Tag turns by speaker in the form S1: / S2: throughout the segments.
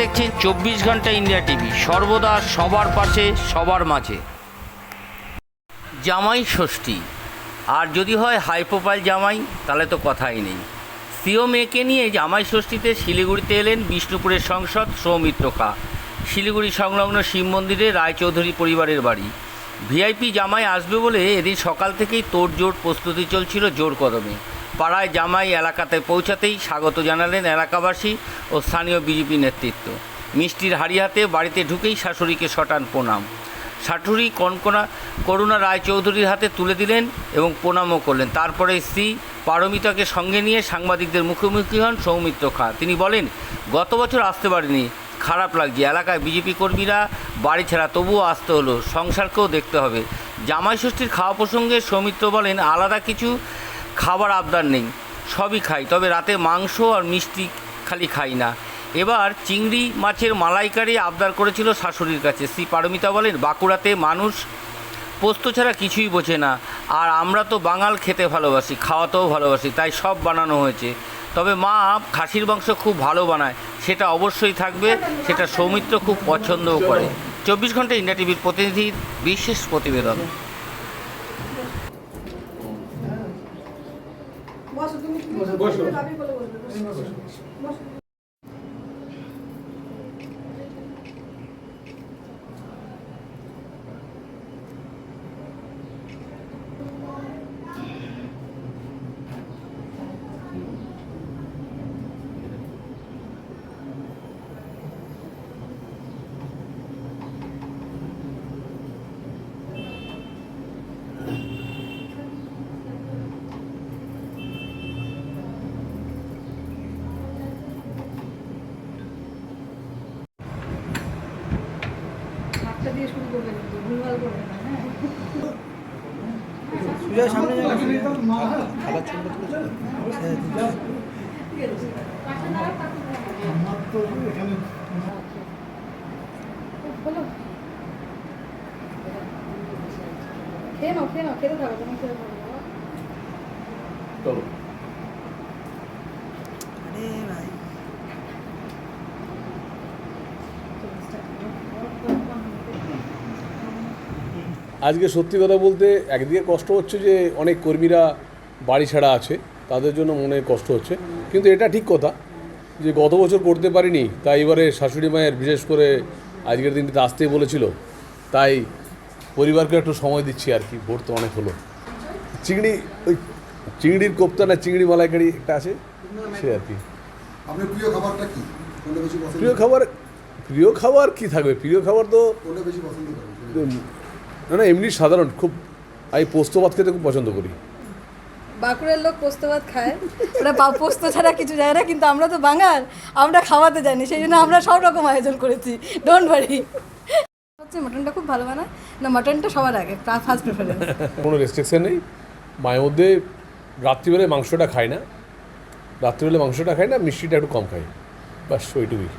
S1: দেখছেন চব্বিশ ঘণ্টা ইন্ডিয়া টিভি। সর্বদা সবার পাশে, সবার মাঝে। জামাই ষষ্ঠী। আর যদি হয় হাই প্রোফাইল জামাই, তাহলে তো কথাই নেই। প্রিয় মেয়েকে নিয়ে জামাই ষষ্ঠীতে শিলিগুড়িতে এলেন বিষ্ণুপুরের সংসদ সৌমিত্র খা। শিলিগুড়ি সংলগ্ন শিব মন্দিরে রায়চৌধুরী পরিবারের বাড়ি। ভিআইপি জামাই আসবে বলে এদিন সকাল থেকেই তোড়জোড় প্রস্তুতি চলছিল জোর কদমে। পাড়ায় জামাই এলাকাতে পৌঁছাতেই স্বাগত জানালেন এলাকাবাসী ও স্থানীয় বিজেপি নেতৃত্ব। মিষ্টির হাড়ি হাতে বাড়িতে ঢুকেই শাশুড়িকে শটান প্রণাম। শাশুড়ি কনকনা করুণা রায়চৌধুরীর হাতে তুলে দিলেন এবং প্রণামও করলেন। তারপরে স্ত্রী পারমিতাকে সঙ্গে নিয়ে সাংবাদিকদের মুখোমুখি হন সৌমিত্র খা। তিনি বলেন, গত বছর আসতে পারিনি। খারাপ লাগছে। এলাকায় বিজেপি কর্মীরা বাড়ি ছাড়া তবুও আসতে হলো। সংসারকেও দেখতে হবে। জামাই ষষ্ঠীর খাওয়া প্রসঙ্গে সৌমিত্র বলেন, আলাদা কিছু খাবার আবদার নেই, সবই খাই, তবে রাতে মাংস আর মিষ্টি খালি খাই না। এবার চিংড়ি মাছের মালাইকারি আবদার করেছিল শাশুড়ির কাছে। শ্রী পারমিতা বলেন, বাঁকুড়াতে মানুষ পোস্ত ছাড়া কিছুই বোঝে না, আর আমরা তো বাঙাল খেতে ভালোবাসি, খাওয়াতেও ভালোবাসি, তাই সব বানানো হয়েছে। তবে মা খাসির মাংস খুব ভালো বানায়, সেটা অবশ্যই থাকবে, সেটা সৌমিত্র খুব পছন্দও করে। চব্বিশ ঘণ্টা ইন্ডিয়া টিভির প্রতিনিধির বিশেষ প্রতিবেদন।
S2: বসো। দিয়ে শুরু করবে ভুলভাল করবে না হ্যাঁ।
S3: সুজয় সামনে
S2: খেয়ে নাও খেয়ে নাও খেতে থাকো তুমি খেতে থাকো।
S4: চলো
S3: আরে ভাই
S2: চলো, start করো।
S4: আজকে সত্যি কথা বলতে একদিকে কষ্ট হচ্ছে যে অনেক কর্মীরা বাড়ি ছাড়া আছে তাদের জন্য মনে কষ্ট হচ্ছে। কিন্তু এটা ঠিক কথা যে গত বছর করতে পারিনি তাই এবারে শাশুড়ি মায়ের বিশেষ করে আজকের দিনটিতে আসতে বলেছিল। তাই পরিবারকে একটু সময় দিচ্ছি আর কি ভোর তো অনেক হলো। চিংড়ি ওই চিংড়ির কোপ্তা না চিংড়ি মালাইকারি একটা আছে সে আর কি।
S5: আপনার প্রিয় খাবারটা কি?
S4: খাবার প্রিয় খাবার কি থাকবে? প্রিয় খাবার তো
S5: বেশি পছন্দ করেন?
S4: না না এমনি সাধারণ খুব আমি পোস্ত ভাত খেতে খুব পছন্দ করি।
S2: বাঁকুড়ার লোক পোস্ত ভাত খায়। ওরা পোস্ত ছাড়া কিছু যায় না কিন্তু আমরা তো বাঙাল আমরা খাওয়াতে জানি সেই জন্য আমরা সব রকম আয়োজন করেছি ডোন্ট ওয়ারি হচ্ছে মটনটা খুব ভালো বানায়। না মটনটা সবার আগে ফার্স্ট প্রেফারেন্স
S4: কোনো রেস্ট্রিকশন নেই। মায়ের মধ্যে রাত্রিবেলায় মাংসটা খাই না। রাত্রিবেলা মাংসটা খাই না মিষ্টিটা একটু কম খাই বাস ওইটুকুই।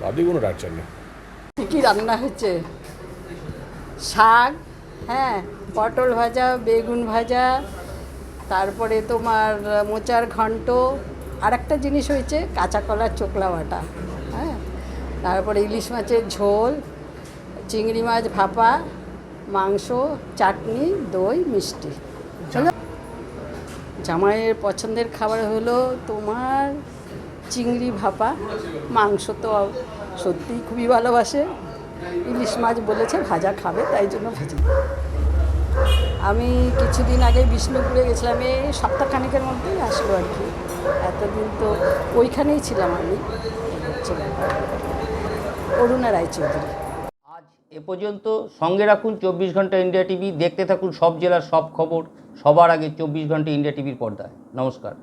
S4: বাদে কোনো ডাক্তার নেই
S6: কী রান্না হচ্ছে? শাক হ্যাঁ পটল ভাজা, বেগুন ভাজা, তারপরে তোমার মোচার ঘন্ট আর একটা জিনিস হয়েছে, কাঁচা কলার চোকলা বাটা হ্যাঁ তারপরে ইলিশ মাছের ঝোল, চিংড়ি মাছ ভাপা, মাংস, চাটনি, দই, মিষ্টি। জামাইয়ের পছন্দের খাবার হলো তোমার চিংড়ি ভাপা, মাংস তো সত্যিই খুবই ভালোবাসে। ইলিশ মাছ বলেছে, ভাজা খাবে, তাই জন্য ভাজি আমি কিছুদিন আগে বিষ্ণুপুরে গেছিলাম, এই সপ্তাহখানেকের মধ্যেই আসলো আর কি। এতদিন তো ওইখানেই ছিলাম আমি। অরুণা রায়চৌধুরী।
S1: আজ এ পর্যন্ত সঙ্গে রাখুন চব্বিশ ঘণ্টা ইন্ডিয়া টিভি, দেখতে থাকুন সব জেলার সব খবর, সবার আগে চব্বিশ ঘণ্টা ইন্ডিয়া টিভির পর্দায়। নমস্কার।